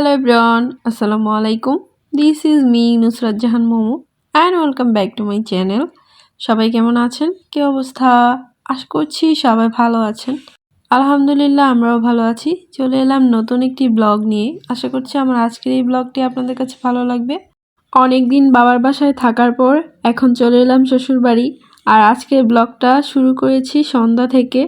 Hello everyone আসসালামু আলাইকুম this is me Nusrat Jahan Momo and welcome back to my channel সবাই কেমন আছেন? কী অবস্থা? আশা করছি সবাই ভালো আছেন। আলহামদুলিল্লাহ, আমরাও ভালো আছি। চলে এলাম নতুন একটি ব্লগ নিয়ে। আশা করছি আমার আজকের এই ব্লগটি আপনাদের কাছে ভালো লাগবে। অনেক দিন বাবার বাসায় থাকার পর এখন চলে এলাম শ্বশুরবাড়ি। আর আজকের ব্লগটা শুরু করেছি সন্ধ্যা থেকে।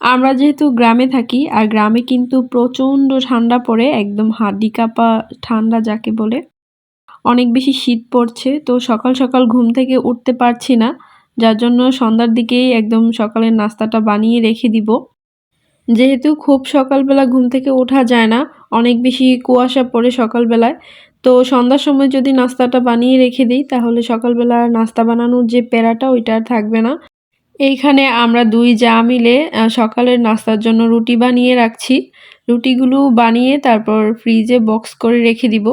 আমরা যেহেতু গ্রামে থাকি, আর গ্রামে কিন্তু প্রচণ্ড ঠান্ডা পড়ে, একদম হাড্ডি কাঁপা ঠান্ডা যাকে বলে। অনেক বেশি শীত পড়ছে, তো সকাল সকাল ঘুম থেকে উঠতে পারছি না, যার জন্য সন্ধ্যার দিকেই একদম সকালের নাস্তাটা বানিয়ে রেখে দিব। যেহেতু খুব সকালবেলা ঘুম থেকে ওঠা যায় না, অনেক বেশি কুয়াশা পড়ে সকালবেলায়, তো সন্ধ্যার সময় যদি নাস্তাটা বানিয়ে রেখে দিই, তাহলে সকালবেলা নাস্তা বানানোর যে প্যারাটা ওইটা আর থাকবে না। এইখানে আমরা দুই যা মিলে সকালের নাস্তার জন্য রুটি বানিয়ে রাখছি। রুটিগুলো বানিয়ে তারপর ফ্রিজে বক্স করে রেখে দিব।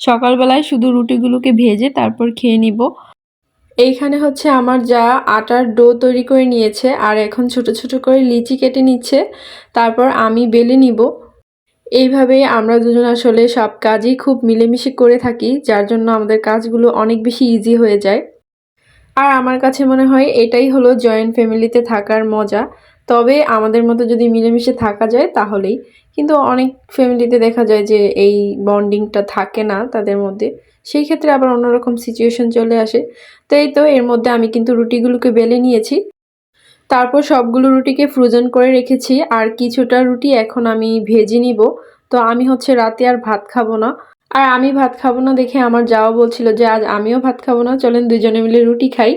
সকালবেলায় শুধু রুটিগুলোকে ভেজে তারপর খেয়ে নিব। এইখানে হচ্ছে আমার যা আটার ডো তৈরি করে নিয়েছে, আর এখন ছোট ছোট করে লিচি কেটে নিচ্ছে। তারপর আমি বেলে নিব। এইভাবেই আমরা দুজন আসলে সব কাজই খুব মিলেমিশে করে থাকি, যার জন্য আমাদের কাজগুলো অনেক বেশি ইজি হয়ে যায়। আর আমার কাছে মনে হয় এটাই হলো জয়েন্ট ফ্যামিলিতে থাকার মজা। তবে আমাদের মতো যদি মিলেমিশে থাকা যায়, তাহলেই। কিন্তু অনেক ফ্যামিলিতে দেখা যায় যে এই বন্ডিংটা থাকে না তাদের মধ্যে। সেই ক্ষেত্রে আবার অন্যরকম সিচুয়েশন চলে আসে। তো এই তো এর মধ্যে আমি কিন্তু রুটিগুলোকে বেলে নিয়েছি। তারপর সবগুলো রুটিকে ফ্রোজেন করে রেখেছি। আর কিছুটা রুটি এখন আমি ভেজে নিব। তো আমি হচ্ছে রাতে আর ভাত খাব না। আর আমি ভাত খাব না দেখে আমার যাওয়া বলছিল যে আজ আমিও ভাত খাব না, চলেন দুজনে মিলে রুটি খাই।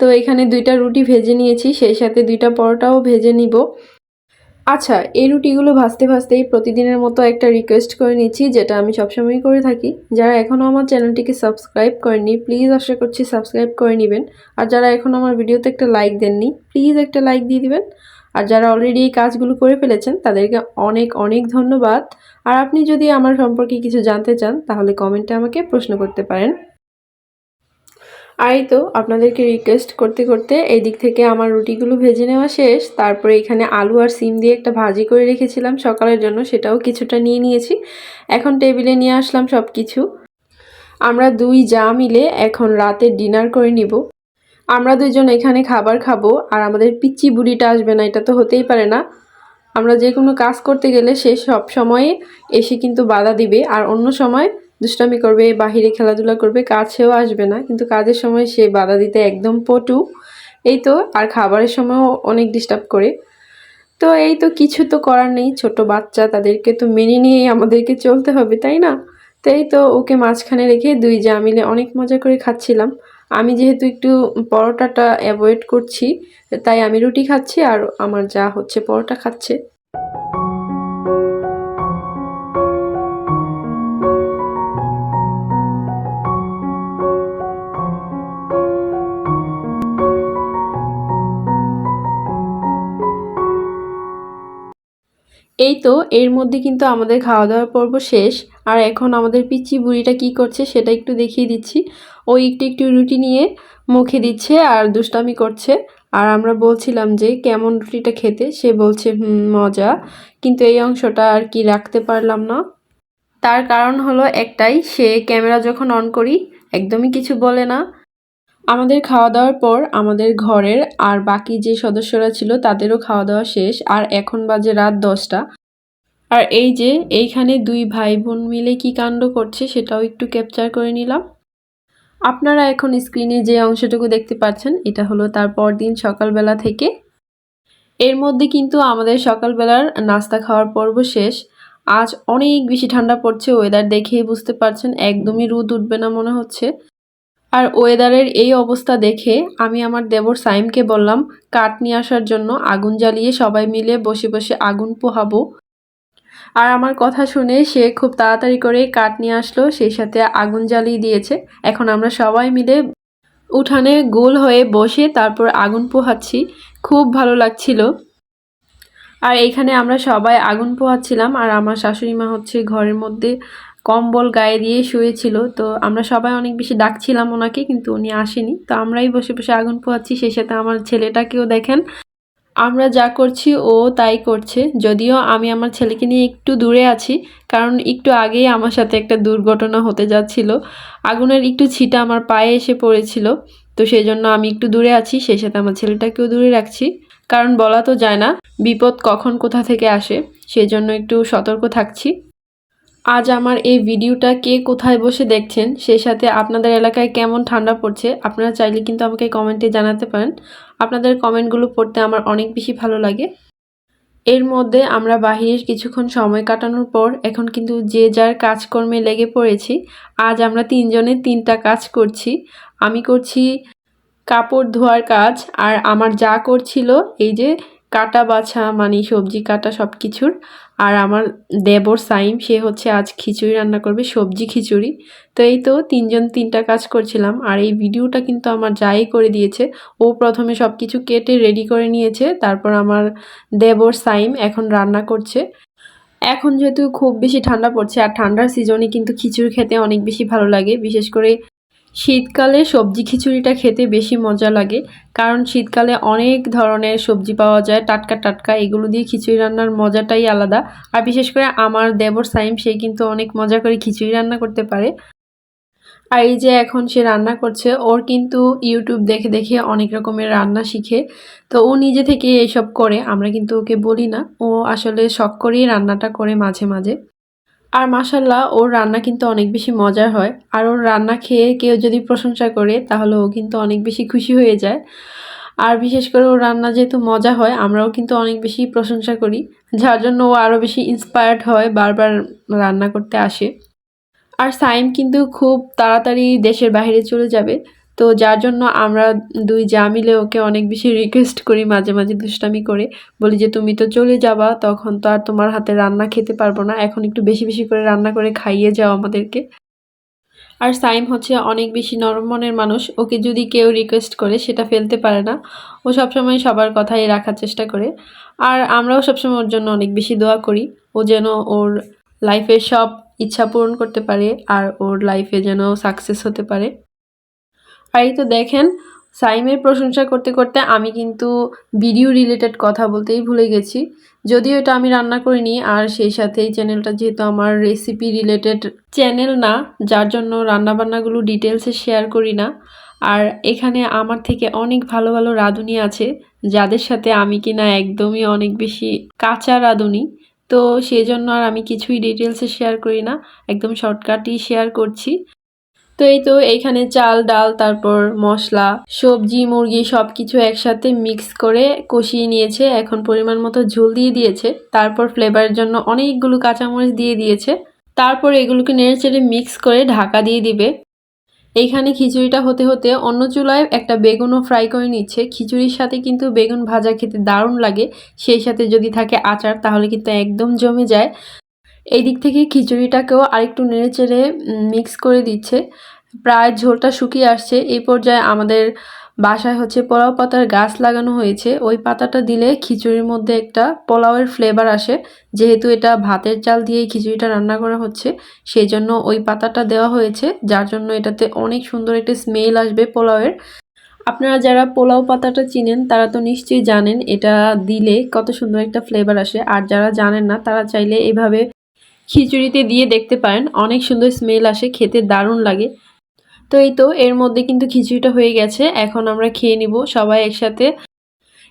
তো এখানে দুইটা রুটি ভেজে নিয়েছি, সেই সাথে দুইটা পরোটাও ভেজে নিব। আচ্ছা এই রুটিগুলো ভাজতে ভাজতেই প্রতিদিনের মতো একটা রিকোয়েস্ট করে নিচ্ছি, যেটা আমি সবসময় করে থাকি। যারা এখনও আমার চ্যানেলটিকে সাবস্ক্রাইব করেননি প্লিজ আশা করছি সাবস্ক্রাইব করে নেবেন। আর যারা এখন আমার ভিডিওতে একটা লাইক দেননি প্লিজ একটা লাইক দিয়ে দিবেন। আর যারা অলরেডি এই কাজগুলো করে ফেলেছেন, তাদেরকে অনেক অনেক ধন্যবাদ। আর আপনি যদি আমার সম্পর্কে কিছু জানতে চান, তাহলে কমেন্টে আমাকে প্রশ্ন করতে পারেন। আর এই তো, আপনাদেরকে রিকোয়েস্ট করতে করতে এই দিক থেকে আমার রুটিগুলো ভেজে নেওয়া শেষ। তারপরে এখানে আলু আর সিম দিয়ে একটা ভাজি করে রেখেছিলাম সকালের জন্য, সেটাও কিছুটা নিয়ে নিয়েছি। এখন টেবিলে নিয়ে আসলাম সব কিছু আমরা দুই যা মিলে এখন রাতে ডিনার করে নিব। আমরা দুজন এখানে খাবার খাব, আর আমাদের পিচ্চি বুড়িটা আসবে না, এটা তো হতেই পারে না। আমরা যে কোনো কাজ করতে গেলে সে সব সময়ে এসে কিন্তু বাধা দিবে, আর অন্য সময় দুষ্টামি করবে, বাহিরে খেলাধুলা করবে কাছেও আসবে না, কিন্তু কাজের সময় সে বাধা দিতে একদম পটু। এই তো, আর খাবারের সময়ও অনেক ডিস্টার্ব করে। তো এই তো কিছু তো করার নেই, ছোট বাচ্চা, তাদেরকে তো মেনে নিয়েই আমাদেরকে চলতে হবে, তাই না? তো এই তো ওকে মাঝখানে রেখে দুই যা মিলে অনেক মজা করে খাচ্ছিলাম। আমি যেহেতু একটু পরোটাটা অ্যাভয়েড করছি, তাই আমি রুটি খাচ্ছি আর আমার যা হচ্ছে পরোটা খাচ্ছে। এই তো, এর মধ্যে কিন্তু আমাদের খাওয়া দাওয়ার পর্ব শেষ। আর এখন আমাদের পিচি বুড়িটা কি করছে সেটা একটু দেখিয়ে দিচ্ছি। ও একটু একটু রুটি নিয়ে মুখে দিচ্ছে আর দুষ্টামি করছে। আর আমরা বলছিলাম যে, কেমন রুটিটা খেতে? সে বলছে মজা। কিন্তু এই অংশটা আর কি রাখতে পারলাম না। তার কারণ হলো একটাই, সে ক্যামেরা যখন অন করি, একদমই কিছু বলে না। আমাদের খাওয়া দাওয়ার পর আমাদের ঘরের আর বাকি যে সদস্যরা ছিল, তাদেরও খাওয়া দাওয়া শেষ। আর এখন বাজে রাত দশটা। আর এই যে, এইখানে দুই ভাই বোন মিলে কি কাণ্ড করছে সেটাও একটু ক্যাপচার করে নিলাম। আপনারা এখন স্ক্রিনে যে অংশটুকু দেখতে পাচ্ছেন, এটা হলো তার পরদিন সকালবেলা থেকে। এর মধ্যে কিন্তু আমাদের সকালবেলার নাস্তা খাওয়ার পর্ব শেষ। আজ অনেক বেশি ঠান্ডা পড়ছে ওয়েদার দেখেই বুঝতে পারছেন, একদমই রোদ উঠবে না মনে হচ্ছে। আর ওয়েদারের এই অবস্থা দেখে আমি আমার দেবর সাইমকে বললাম, কাঠ নিয়ে আসার জন্য আগুন জ্বালিয়ে সবাই মিলে বসে বসে আগুন পোহাবো। আর আমার কথা শুনে সে খুব তাড়াতাড়ি করে কাঠ নিয়ে আসলো, সেই সাথে আগুন জ্বালিয়ে দিয়েছে। এখন আমরা সবাই মিলে উঠানে গোল হয়ে বসে তারপর আগুন পোহাচ্ছি। খুব ভালো লাগছিল। আর এইখানে আমরা সবাই আগুন পোহাচ্ছিলাম আর আমার শাশুড়ি মা হচ্ছে ঘরের মধ্যে কম্বল গায়ে দিয়ে শুয়েছিল। তো আমরা সবাই অনেক বেশি ডাকছিলাম ওনাকে, কিন্তু উনি আসেনি। তো আমরাই বসে বসে আগুন পোহাচ্ছি, সেই সাথে আমার ছেলেটাকেও দেখেন। আমরা যা করছি ও তাই করছে, যদিও আমি আমার ছেলেকে নিয়ে একটু দূরে আছি, কারণ একটু আগেই আমার সাথে একটা দুর্ঘটনা হতে যাচ্ছিল। আগুনের একটু ছিটা আমার পায়ে এসে পড়েছিল, তো সেই জন্য আমি একটু দূরে আছি, সেই সাথে আমার ছেলেটাকেও দূরে রাখছি। কারণ বলা তো যায় না, বিপদ কখন কোথা থেকে আসে সেই জন্য একটু সতর্ক থাকছি। আজ আমার এই ভিডিওটা কে কোথায় বসে দেখছেন, সেই সাথে আপনাদের এলাকায় কেমন ঠান্ডা পড়ছে, আপনারা চাইলে কিন্তু আমাকে কমেন্টে জানাতে পারেন। আপনাদের কমেন্টগুলো পড়তে আমার অনেক বেশি ভালো লাগে। এর মধ্যে আমরা বাহিরে কিছুক্ষণ সময় কাটানোর পর এখন কিন্তু যে যার কাজকর্মে লেগে পড়েছি, আজ আমরা তিনজনে তিনটা কাজ করছি। আমি করছি কাপড় ধোয়ার কাজ আর আমার যা করছিল, এই যে কাটা বাছা মানে সবজি কাটা সব কিছুর আর আমার দেবর সাইম, সে হচ্ছে আজ খিচুড়ি রান্না করবে, সবজি খিচুড়ি। তো এই তো তিনজন তিনটা কাজ করছিলাম, আর এই ভিডিওটা কিন্তু আমার যাই করে দিয়েছে। ও প্রথমে সব কিছু কেটে রেডি করে নিয়েছে, তারপর আমার দেবর সাইম এখন রান্না করছে। এখন যেহেতু খুব বেশি ঠান্ডা পড়ছে, আর ঠান্ডার সিজনে কিন্তু খিচুড়ি খেতে অনেক বেশি ভালো লাগে, বিশেষ করে শীতকালে সবজি খিচুড়িটা খেতে বেশি মজা লাগে, কারণ শীতকালে অনেক ধরনের সবজি পাওয়া যায়, টাটকা টাটকা, এগুলো দিয়ে খিচুড়ি রান্নার মজাটাই আলাদা। আর বিশেষ করে আমার দেবর সাইম, সে কিন্তু অনেক মজা করে খিচুড়ি রান্না করতে পারে। আর এই যে এখন সে রান্না করছে, ওর কিন্তু ইউটিউব দেখে দেখে অনেক রকমের রান্না শিখে। তো ও নিজে থেকে এসব করে, আমরা কিন্তু ওকে বলি না। ও আসলে শখ করেই রান্নাটা করে মাঝে মাঝে। আর মাসাল্লাহ ওর রান্না কিন্তু অনেক বেশি মজার হয়। আর ওর রান্না খেয়ে কেউ যদি প্রশংসা করে, তাহলে ও কিন্তু অনেক বেশি খুশি হয়ে যায়। আর বিশেষ করে ওর রান্না যেহেতু মজা হয়, আমরাও কিন্তু অনেক বেশি প্রশংসা করি। যার জন্য ও আরও বেশি ইন্সপায়ার্ড হয় বারবার রান্না করতে আসে। আর সাইম কিন্তু খুব তাড়াতাড়ি দেশের বাইরে চলে যাবে। তো যার জন্য আমরা দুই যা মিলে ওকে অনেক বেশি রিকোয়েস্ট করি মাঝে মাঝে দুষ্টামি করে। বলি যে, তুমি তো চলে যাবা, তখন তো আর তোমার হাতে রান্না খেতে পারব না। এখন একটু বেশি বেশি করে রান্না করে খাইয়ে যাও আমাদেরকে। আর সাইম হচ্ছে অনেক বেশি নরম মনের মানুষ। ওকে যদি কেউ রিকোয়েস্ট করে, সেটা ফেলতে পারে না। ও সবসময় সবার কথাই রাখার চেষ্টা করে। আর আমরাও সবসময় ওর জন্য অনেক বেশি দোয়া করি। ও যেন ওর লাইফের সব ইচ্ছা পূরণ করতে পারে, আর ওর লাইফে যেন সাকসেস হতে পারে। এই তো দেখেন, সাইমের প্রশংসা করতে করতে আমি কিন্তু ভিডিও রিলেটেড কথা বলতেই ভুলে গেছি। যদিও এটা আমি রান্না করিনি, আর সেই সাথে এই চ্যানেলটা যেহেতু আমার রেসিপি রিলেটেড চ্যানেল না, যার জন্য রান্নাবান্নাগুলো ডিটেলসে শেয়ার করি না। আর এখানে আমার থেকে অনেক ভালো ভালো রাঁধুনি আছে, যাদের সাথে আমি কিনা একদমই অনেক বেশি কাঁচা রাঁধুনি। তো সেই জন্য আর আমি কিছুই ডিটেলসে শেয়ার করি না, একদম শর্টকাটই শেয়ার করছি। তো এই তো এইখানে চাল, ডাল, তারপর মশলা, সবজি, মুরগি সব কিছু একসাথে মিক্স করে কষিয়ে নিয়েছে। এখন পরিমাণ মতো ঝোল দিয়ে দিয়েছে। তারপর ফ্লেভারের জন্য অনেকগুলো কাঁচামরিচ দিয়ে দিয়েছে। তারপর এগুলোকে নেড়ে চেড়ে মিক্স করে ঢাকা দিয়ে দিবে। এইখানে খিচুড়িটা হতে হতে অন্য চুলায় একটা বেগুনও ফ্রাই করে নিচ্ছে। খিচুড়ির সাথে কিন্তু বেগুন ভাজা খেতে দারুণ লাগে। সেই সাথে যদি থাকে আচার, তাহলে কিন্তু একদম জমে যায়। এই দিক থেকে খিচুড়িটাকেও আরেকটু নেড়ে চেড়ে মিক্স করে দিচ্ছে। প্রায় ঝোলটা শুকিয়ে আসছে। এই পর্যায়ে আমাদের বাসায় হচ্ছে পোলাও পাতার গাছ লাগানো হয়েছে। ওই পাতাটা দিলে খিচুড়ির মধ্যে একটা পোলাওয়ের ফ্লেভার আসে। যেহেতু এটা ভাতের চাল দিয়েই খিচুড়িটা রান্না করা হচ্ছে সেই জন্য ওই পাতাটা দেওয়া হয়েছে, যার জন্য এটাতে অনেক সুন্দর একটা স্মেল আসবে পোলাওয়ের। আপনারা যারা পোলাও পাতাটা চিনেন, তারা তো নিশ্চয়ই জানেন, এটা দিলে কত সুন্দর একটা ফ্লেভার আসে। আর যারা জানেন না, তারা চাইলে এভাবে খিচুড়িতে দিয়ে দেখতে পারেন, অনেক সুন্দর স্মেল আসে, খেতে দারুণ লাগে। তো এই তো, এর মধ্যে কিন্তু খিচুড়িটা হয়ে গেছে, এখন আমরা খেয়ে নিব সবাই একসাথে।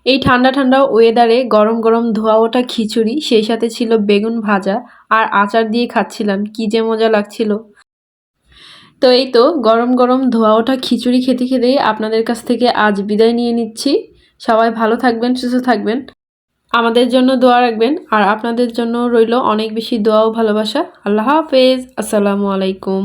এই ঠান্ডা ঠান্ডা ওয়েদারে গরম গরম ধোয়া ওটা খিচুড়ি, সেই সাথে ছিল বেগুন ভাজা আর আচার দিয়ে খাচ্ছিলাম, কি যে মজা লাগছিল। তো এই তো, গরম গরম ধোয়া ওঠা খিচুড়ি খেতে খেতেই আপনাদের কাছ থেকে আজ বিদায় নিয়ে নিচ্ছি। সবাই ভালো থাকবেন, সুস্থ থাকবেন। আমাদের জন্য দোয়া রাখবেন, আর আপনাদের জন্য রইল অনেক বেশি দোয়া ও ভালোবাসা। আল্লাহ হাফেজ। আসসালামু আলাইকুম।